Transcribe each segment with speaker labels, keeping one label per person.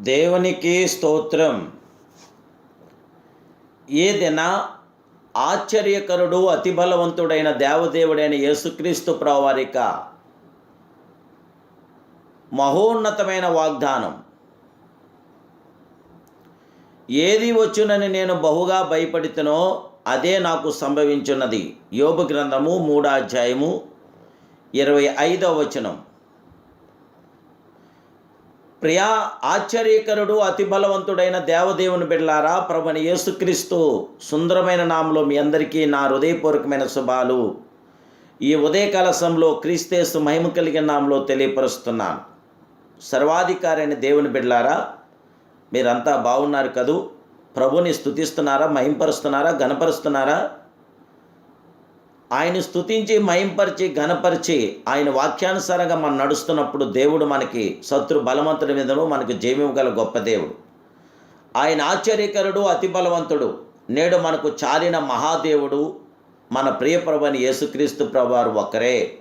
Speaker 1: దేవునికి స్తోత్రం. ఏదైనా ఆశ్చర్యకరుడు అతి బలవంతుడైన దేవదేవుడైన యేసుక్రీస్తు ప్రవారిక? మహోన్నతమైన వాగ్దానం. ఏది వచ్చునని నేను బహుగా భయపడితేనో అదే నాకు సంభవించున్నది. యోగ గ్రంథము మూడాధ్యాయము ఇరవై ఐదవ వచనం. ప్రియా ఆశ్చర్యకరుడు అతి బలవంతుడైన దేవదేవుని బిడ్లారా ప్రభుని యేసుక్రీస్తు సుందరమైన నామలో మీ అందరికీ నా హృదయపూర్వకమైన శుభాలు. ఈ ఉదయకాల సమయంలో క్రీస్తేసు మహిమ కలిగిన నామంలో తెలియపరుస్తున్నాను. సర్వాధికారైన దేవుని బిడ్లారా మీరంతా బాగున్నారు కదూ? ప్రభుని స్థుతిస్తున్నారా మహింపరుస్తున్నారా? గనపరుస్తున్నారా ఆయన స్తుతించి మహింపరిచి ఘనపరిచి ఆయన వాక్యానుసారంగా మనం నడుస్తున్నప్పుడు దేవుడు మనకి శత్రు బలవంతుడి మీదను మనకు జయము గల గొప్ప దేవుడు. ఆయన ఆశ్చర్యకరుడు అతి బలవంతుడు. నేడు మనకు చాలిన మహాదేవుడు మన ప్రియప్రభని యేసుక్రీస్తు ప్రభువారు ఒక్కరే.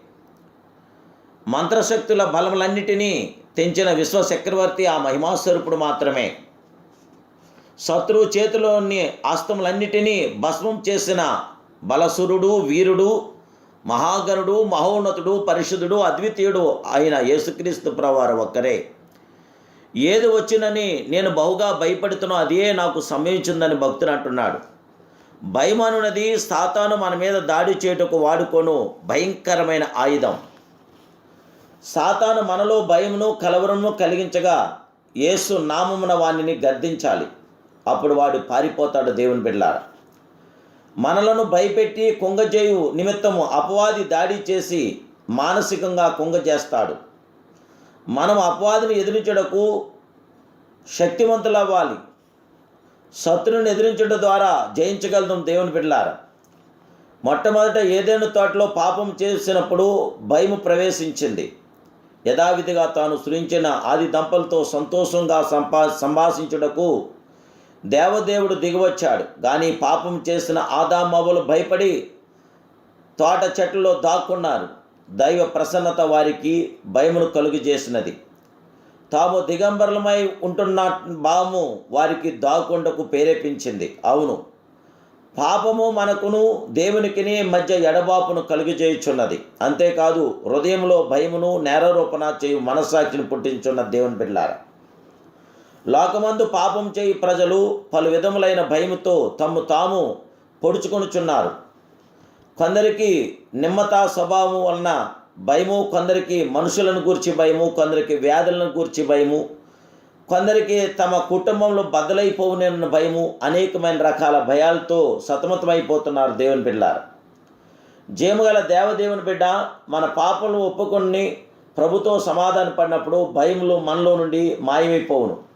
Speaker 1: మంత్రశక్తుల బలములన్నిటినీ తెంచిన విశ్వ చక్రవర్తి ఆ మహిమాస్వరూపుడు మాత్రమే. శత్రువు చేతిలోని ఆస్తములన్నిటినీ భస్మం చేసిన బలసురుడు వీరుడు మహాగరుడు మహోన్నతుడు పరిశుద్ధుడు అద్వితీయుడు ఆయన యేసుక్రీస్తు ప్రవారు ఒక్కరే. ఏది వచ్చినని నేను బహుగా భయపడుతున్నా అదే నాకు సమయించిందని భక్తుడు అంటున్నాడు. భయం అనున్నది సాతాను మన మీద దాడి చేయుటకు వాడుకోను భయంకరమైన ఆయుధం. సాతాను మనలో భయమును కలవరమును కలిగించగా యేసు నామమున వాణిని గద్దించాలి. అప్పుడు వాడు పారిపోతాడు దేవుని బిడ్డారా మనలను భయపెట్టి కుంగజేయు నిమిత్తము అపవాది దాడి చేసి మానసికంగా కుంగజేస్తాడు. మనం అపవాదిని ఎదిరించడకు శక్తివంతులవ్వాలి. శత్రుని ఎదిరించడం ద్వారా జయించగలుగుతాం దేవుని బిడ్డలారా. మొట్టమొదట ఏదైనా తోటలో పాపం చేసినప్పుడు భయం ప్రవేశించింది. యథావిధిగా తాను సృజించిన ఆది దంపలతో సంతోషంగా సంపా సంభాషించుటకు దేవదేవుడు దిగివచ్చాడు. కానీ పాపం చేసిన ఆదామవ్వలు భయపడి తోట చెట్లలో దాక్కున్నారు. దైవ ప్రసన్నత వారికి భయమును కలుగు చేసినది తాము దిగంబరులమై ఉంటున్న భావము వారికి దాకుండకు ప్రేరేపించింది. అవును. పాపము మనకును దేవునికిని మధ్య ఎడబాపును కలుగజేయుచున్నది. అంతేకాదు హృదయంలో భయమును నేరరూపణ చేయు మనస్సాక్షిని పుట్టించున్న దేవుని బిడ్డారా. లోకమందు పాపం చేయి ప్రజలు పలు విధములైన భయముతో తమ్ము తాము పొడుచుకొనుచున్నారు. కొందరికి నిమ్మతా స్వభావం వలన భయము కొందరికి మనుషులను గూర్చి భయము కొందరికి వ్యాధులను గూర్చి భయము కొందరికి తమ కుటుంబంలో బద్దలైపోవునన్న భయము అనేకమైన రకాల భయాలతో సతమతమైపోతున్నారు దేవుని బిడ్డారు. జేముగల దేవదేవుని బిడ్డ మన పాపలను ఒప్పుకొని ప్రభుతో సమాధాన పడినప్పుడు భయములు మనలో నుండి మాయమైపోవును.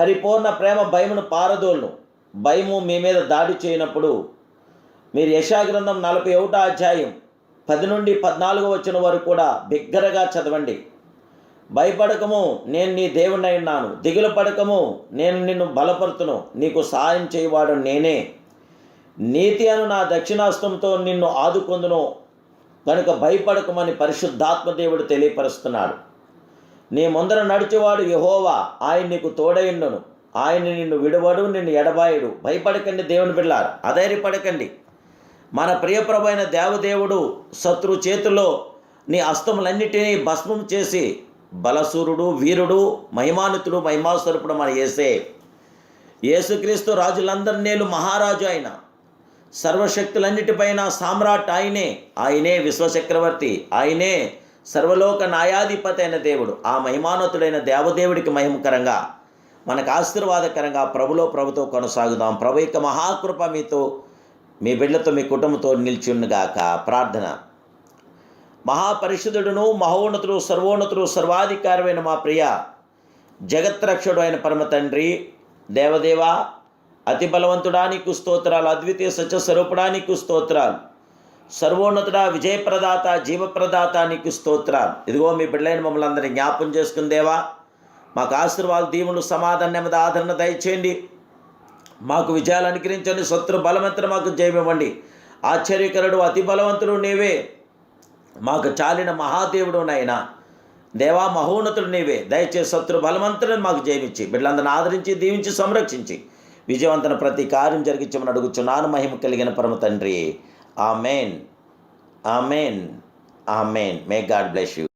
Speaker 1: పరిపూర్ణ ప్రేమ భయమును పారదోలును. భయము మీ మీద దాడి చేయనప్పుడు మీరు యశాగ్రంథం నలభై ఒకటో అధ్యాయం పది నుండి పద్నాలుగు వచ్చిన వరకు కూడా బిగ్గరగా చదవండి. భయపడకము నేను నీ దేవుణ్ణి ఉన్నాను దిగులు పడకము నేను నిన్ను బలపరుతును. నీకు సహాయం చేయవాడు నేనే. నీతి అను నా దక్షిణాస్తంతో నిన్ను ఆదుకొందును. కనుక భయపడకమని పరిశుద్ధాత్మ దేవుడు తెలియపరుస్తున్నాడు. నీ ముందర నడిచేవాడు యహోవా. ఆయన నీకు తోడైండును ఆయన నిన్ను విడవడు నిన్ను ఎడబాయుడు. భయపడకండి దేవుని బిడ్డారు అధైర్యపడకండి. మన ప్రియప్రభైన దేవదేవుడు శత్రు చేతిలో నీ అస్తములన్నిటినీ భస్మం చేసి బలసూరుడు వీరుడు మహిమానుతుడు మహిమాస్వరూపుడు మన యేసే. యేసుక్రీస్తు రాజులందరినేలు మహారాజు ఆయన సర్వశక్తులన్నిటిపైన సామ్రాట్ ఆయనే. ఆయనే విశ్వచక్రవర్తి. ఆయనే సర్వలోక నాయాధిపతి అయిన దేవుడు ఆ మహిమానతుడైన దేవదేవుడికి మహిమకరంగా మనకు ఆశీర్వాదకరంగా ప్రభులో ప్రభుతో కొనసాగుదాం. ప్రభు యొక్క మహాకృప మీతో మీ బిడ్డలతో మీ కుటుంబంతో నిల్చుండుగాక ప్రార్థన. మహాపరిశుద్ధుడును మహోన్నతుడు సర్వోన్నతుడు సర్వాధికారమైన మా ప్రియ జగత్రక్షుడు అయిన పరమ తండ్రి దేవదేవ అతి బలవంతుడానికి స్తోత్రాలు అద్వితీయ సత్య స్వరూపుడా స్తోత్రాలు. సర్వోన్నతుడా విజయప్రదాత జీవప్రదాత నీకు స్తోత్రాలు. ఇదిగో మీ బిడ్డలైన మమ్మల్ని అందరినీ జ్ఞాపం చేసుకుందేవా? మాకు ఆశీర్వాద దీవులు సమాధానం నెమ్మది ఆదరణ దయచేయండి. మాకు విజయాలు అనుకరించండి శత్రు బలవంతుడు మాకు జయమివ్వండి ఆశ్చర్యకరుడు అతి బలవంతుడు నీవే. మాకు చాలిన మహాదేవుడు నాయన. దేవా మహోన్నతుడు నీవే. దయచేసి శత్రు బలవంతుడు మాకు జయమిచ్చి బిడ్డలందరిని ఆదరించి దీవించి సంరక్షించి విజయవంతన ప్రతి కార్యం జరిగించమని అడుగుచున్నాను. మహిమ కలిగిన పరమ తండ్రి. Amen. Amen. Amen. May God bless you.